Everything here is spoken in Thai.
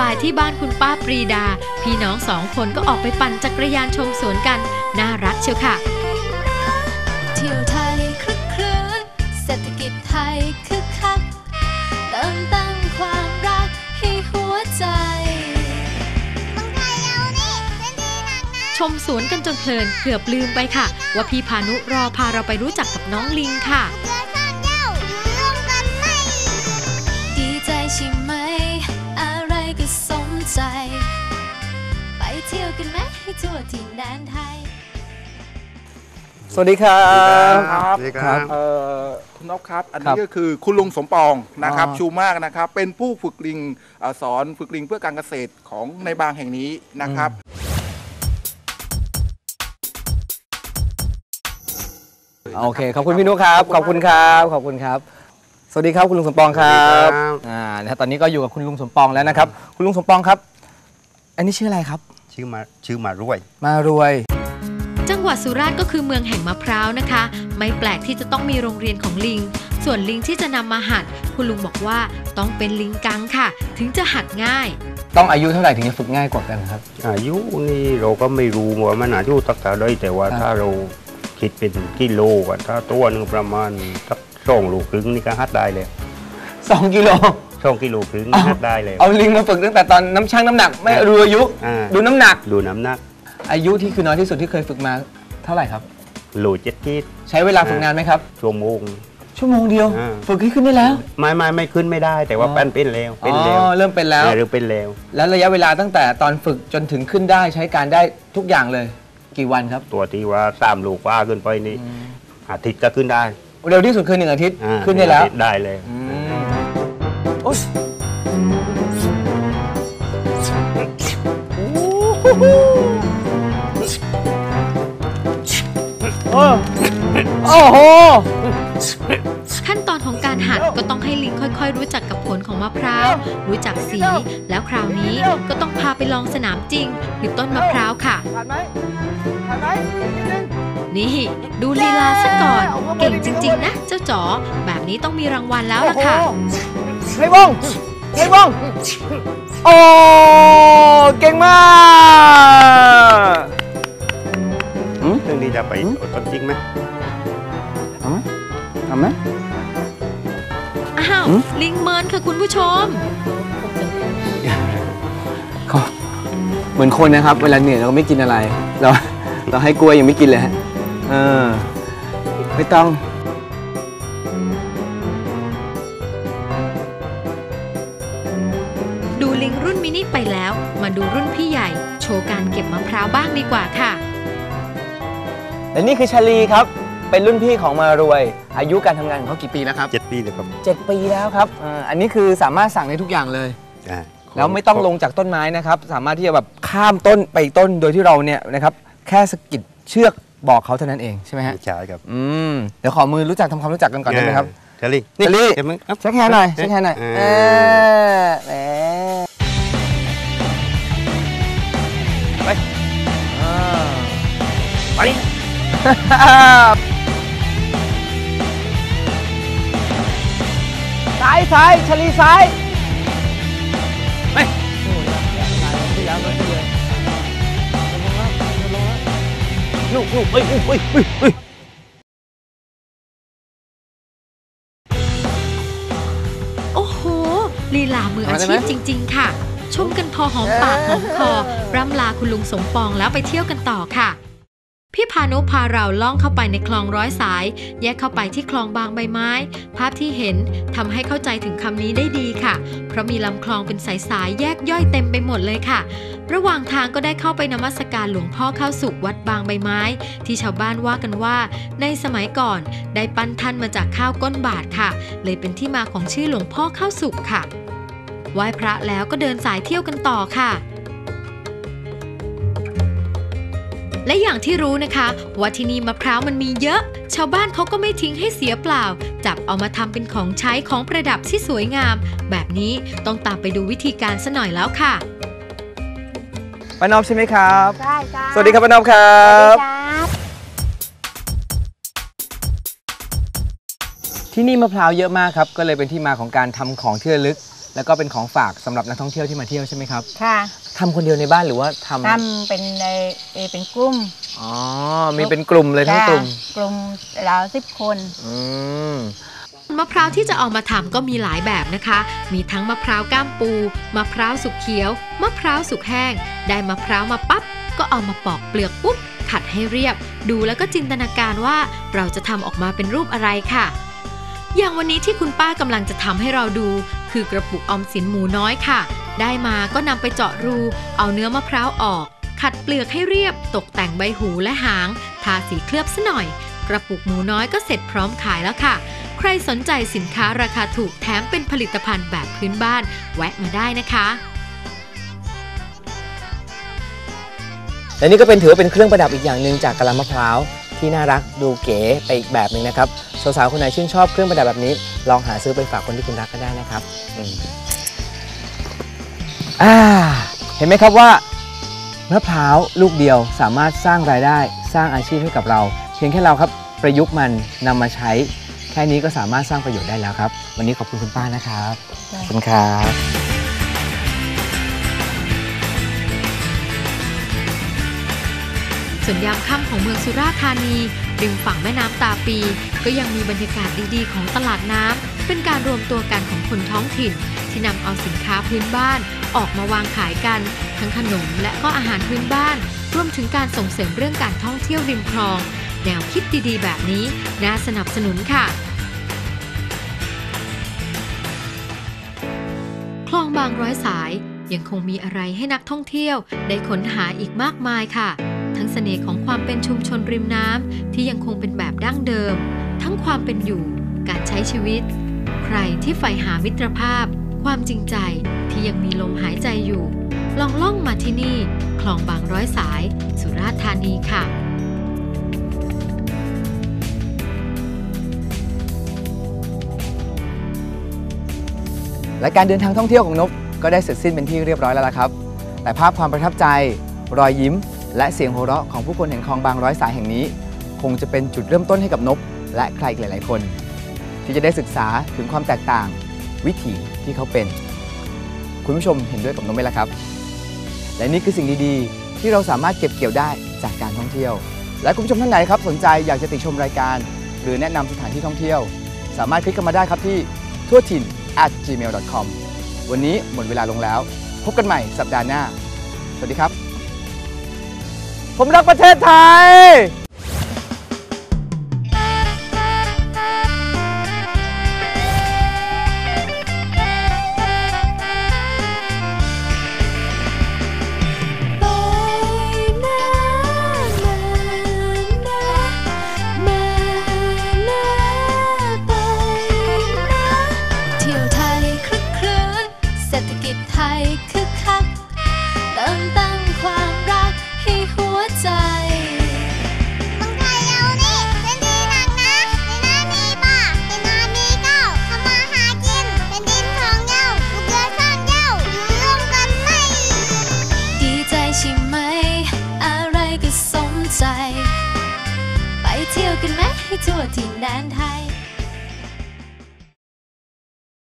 บ่ายที่บ้านคุณป้าปรีดา พี่น้องสองคนก็ออกไปปั่นจักรยานชมสวนกัน น่ารักเชียวค่ะ เที่ยวไทยคลึกครื้นเศรษฐกิจไทยคึกคักเติมตั้งความรักให้หัวใจชมสวนกันจนเพลินเกือบลืมไปค่ะ ว่าพี่พานุรอพาเราไปรู้จักกับน้องลิงค่ะ ก็สมใจ ไปเที่ยวกันไหมให้ทั่วถิ่นแดนไทย สวัสดีครับครับสวัสดีครับ เอ่อคุณนพครับ อันครันี้บก็คือคุณลุงสมปองนะครับ อ๋อ ชูมากนะครับ เป็นผู้ฝึกลิงเอ่อสอนฝึกลิงเพื่อการเกษตรของในบางแห่งนี้นะครับ โอเค ขอบคุณพี่นุครับ ขอบคุณครับ ขอบคุณครับ สวัสดีครับคุณลุงสมปองครับสวัสดีครับ อ่านะครับตอนนี้ก็อยู่กับคุณลุงสมปองแล้วนะครับ คุณลุงสมปองครับ อันนี้ชื่ออะไรครับ ชื่อมาชื่อมารวย มารวย จังหวัดสุราษฎร์ก็คือเมืองแห่งมะพร้าวนะคะ ไม่แปลกที่จะต้องมีโรงเรียนของลิง ส่วนลิงที่จะนำมาหัด คุณลุงบอกว่าต้องเป็นลิงกังค่ะ ถึงจะหัดง่าย ต้องอายุเท่าไหร่ถึงจะฝึกง่ายกว่ากันครับ อายุนี่เราก็ไม่รู้ว่ามันอายุตักเท่าไรแต่ว่าครับ ถ้าเราคิดเป็นกิโลกันถ้าตัวหนึ่งประมาณสัก สองโลครึ่งนี่ก็หัดได้เลย2กิโลสองกิโลครึ่งเอาหัดได้เลย เอาลิงมาฝึกตั้งแต่ตอนน้ำชั่งน้ำหนัก ไม่รู้อายุ อ่า ดูน้ำหนัก ดูน้ำหนักอายุที่คือน้อยที่สุดที่เคยฝึกมาเท่าไหร่ครับ โลเจ็ดขีดใช้เวลาฝึกนานไหมครับ ชั่วโมง ชั่วโมงเดียว อ่า ฝึกให้ขึ้นได้แล้ว ไม่ไม่ไม่ขึ้นไม่ได้ แต่ว่าอ๋อ เป็นเป็นแล้วอ๋เป็นแล้วอเริ่มเป็นแล้ว เออหรือเป็นแล้ว แล้วระยะเวลาตั้งแต่ตอนฝึกจนถึงขึ้นได้ใช้การได้ทุกอย่างเลย กี่วันครับ ตัวที่ว่าสามโลกว่าขึ้นไปนี่อาทิตย์ก็ขึ้นได้ เร็วที่สุดคือหนึ่งอาทิตย์อ่าขึ้นได้แล้วได้เลย โอ๊ยโอ้โอ้โห ขั้นตอนของการหัดก็ต้องให้ลิงค่อย ๆ รู้จักกับผลของมะพร้าว รู้จักสี แล้วคราวนี้ก็ต้องพาไปลองสนามจริงคือต้นมะพร้าวค่ะ ผ่านไหมผ่านไหมอีกนิดนึง นี่ดูลีลาซะก่อน เก่งจริง ๆ นะ เจ้าจ๋อ แบบนี้ต้องมีรางวัลแล้วล่ะค่ะให้วงให้วงโอ้เก่งมากเรื่องนี้จะไปเอาต้นจริงไหมทำไหมทำไหมอ้าว ลิงเมินค่ะคุณผู้ชมก็เหมือนคนนะครับ เวลาเหนื่อยเราก็ไม่กินอะไร เราเราให้กล้วยยังไม่กินเลยฮะ เออไม่ต้องดูลิงรุ่นมินิไปแล้ว มาดูรุ่นพี่ใหญ่ โชว์การเก็บมะพร้าวบ้างดีกว่าค่ะ และนี่คือชาลีครับ เป็นรุ่นพี่ของมารวย อายุการทำงานของเขากี่ปีแล้วครับเจ็ดปีเลยครับเจ็ดปีแล้วครับเอ่ออันนี้คือสามารถสั่งได้ทุกอย่างเลย อ่าแล้วไม่ต้องลงจากต้นไม้นะครับ สามารถที่จะแบบข้ามต้นไปอีกต้นโดยที่เราเนี่ยนะครับ แค่สะกิดเชือก บอกเขาเท่านั้นเองใช่ไหมฮะ ใช่ครับอืม เดี๋ยวขอมือรู้จักทำความรู้จักกันก่อนได้ไหมครับเชลี่เชอรี่เดี๋ยวมึงอัพ เช็คแฮนด์หน่อยเช็คแฮนด์หน่อยเอเออ อแหมไปอ่าไปซ้ายซ้ายชลีซ้ายไปลูกลู ฮ้ยเอ้ยเอ้ยเอ้ยเอ้ยโอ้โห ลีลามืออาชีพจริง ๆ ค่ะ ชมกันพอหอมปากหอมคอ ร่ำลาคุณลุงสมปองแล้วไปเที่ยวกันต่อค่ะ พี่พานุพาเราล่องเข้าไปในคลองร้อยสาย แยกเข้าไปที่คลองบางใบไม้ ภาพที่เห็นทำให้เข้าใจถึงคำนี้ได้ดีค่ะ เพราะมีลำคลองเป็นสายๆแยกย่อยเต็มไปหมดเลยค่ะ ระหว่างทางก็ได้เข้าไปนมัสการหลวงพ่อเข้าสุกวัดบางใบไม้ ที่ชาวบ้านว่ากันว่า ในสมัยก่อนได้ปั้นท่านมาจากข้าวก้นบาทค่ะ เลยเป็นที่มาของชื่อหลวงพ่อเข้าสุกค่ะไหว้พระแล้วก็เดินสายเที่ยวกันต่อค่ะ และอย่างที่รู้นะคะว่าที่นี่มะพร้าวมันมีเยอะ ชาวบ้านเขาก็ไม่ทิ้งให้เสียเปล่า จับเอามาทำเป็นของใช้ของประดับที่สวยงาม แบบนี้ต้องตามไปดูวิธีการซะหน่อยแล้วค่ะป้านอบใช่ไหมครับ ใช่จ้าสวัสดีครับป้านอบครัสวัสบดีครับที่นี่มะพร้าวเยอะมากครับ ก็เลยเป็นที่มาของการทำของที่ระลึก แล้วก็เป็นของฝากสำหรับนักท่องเที่ยวที่มาเที่ยวใช่ไหมครับค่ะทำคนเดียวในบ้านหรือว่าทำทำเป็นในเอ่อเป็นกลุ่มอ๋อมีเป็นกลุ่มเลยทั้งกลุ่มจ้ะกลุ่มเราสิบคน อืมมะพร้าวที่จะเอามาทำก็มีหลายแบบนะคะ มีทั้งมะพร้าวก้ามปู มะพร้าวสุกเขียว มะพร้าวสุกแห้ง ได้มะพร้าวมาปั๊บ ก็เอามาปอกเปลือกปุ๊บ ขัดให้เรียบ ดูแล้วก็จินตนาการว่าเราจะทำออกมาเป็นรูปอะไรค่ะ อย่างวันนี้ที่คุณป้ากำลังจะทำให้เราดู คือกระปุกออมสินหมูน้อยค่ะ ได้มาก็นำไปเจาะรู เอาเนื้อมะพร้าวออก ขัดเปลือกให้เรียบ ตกแต่งใบหูและหาง ทาสีเคลือบซะหน่อย กระปุกหมูน้อยก็เสร็จพร้อมขายแล้วค่ะ ใครสนใจสินค้าราคาถูกแถมเป็นผลิตภัณฑ์แบบพื้นบ้าน แวะมาได้นะคะและนี่ก็เป็นถือว่าเป็นเครื่องประดับอีกอย่างหนึ่งจากกะลามะพร้าวที่น่ารักดูเก๋ไปอีกแบบหนึ่งนะครับ สาวๆคนไหนชื่นชอบเครื่องประดับแบบนี้ ลองหาซื้อไปฝากคนที่คุณรักก็ได้นะครับอืมอ่าเห็นไหมครับว่ามะพร้าวลูกเดียวสามารถสร้างรายได้สร้างอาชีพให้กับเรา เพียงแค่เราครับประยุกต์มันนำมาใช้ แค่นี้ก็สามารถสร้างประโยชน์ได้แล้วครับ วันนี้ขอบคุณคุณป้านะครับขอบคุณครับ ส่วนยามค่ำของเมืองสุราษฎร์ธานีริมฝั่งแม่น้ำตาปี ก็ยังมีบรรยากาศดีๆ ของตลาดน้ำเป็นการรวมตัวกันของคนท้องถิ่น ที่นำเอาสินค้าพื้นบ้าน ออกมาวางขายกัน ทั้งขนมและก็อาหารพื้นบ้าน รวมถึงการส่งเสริมเรื่องการท่องเที่ยวริมคลอง แนวคิดดีๆ แบบนี้น่าสนับสนุนค่ะคลองบางร้อยสายยังคงมีอะไรให้นักท่องเที่ยวได้ค้นหาอีกมากมายค่ะ ทั้งเสน่ห์ของความเป็นชุมชนริมน้ำที่ยังคงเป็นแบบดั้งเดิม ทั้งความเป็นอยู่ การใช้ชีวิต ใครที่ใฝ่หามิตรภาพ ความจริงใจที่ยังมีลมหายใจอยู่ ลองล่องมาที่นี่ คลองบางร้อยสาย สุราษฎร์ธานีค่ะและการเดินทางท่องเที่ยวของนบก็ได้เสร็จสิ้นเป็นที่เรียบร้อยแล้วล่ะครับ แต่ภาพความประทับใจ รอยยิ้ม และเสียงโห่เราะของผู้คนแห่งคลองบางร้อยสายแห่งนี้ คงจะเป็นจุดเริ่มต้นให้กับนบ และใครอีกหลาย ๆ คน ที่จะได้ศึกษาถึงความแตกต่าง วิถีที่เขาเป็น คุณผู้ชมเห็นด้วยกับนบไหมล่ะครับ และนี่คือสิ่งดีๆ ที่เราสามารถเก็บเกี่ยวได้จากการท่องเที่ยว และคุณผู้ชมท่านไหนครับ สนใจอยากจะติชมรายการ หรือแนะนำสถานที่ท่องเที่ยว สามารถคลิกเข้ามาได้ครับที่ทั่วถิ่น at gmail.com วันนี้หมดเวลาลงแล้ว พบกันใหม่สัปดาห์หน้า สวัสดีครับ ผมรักประเทศไทย ก็สมใ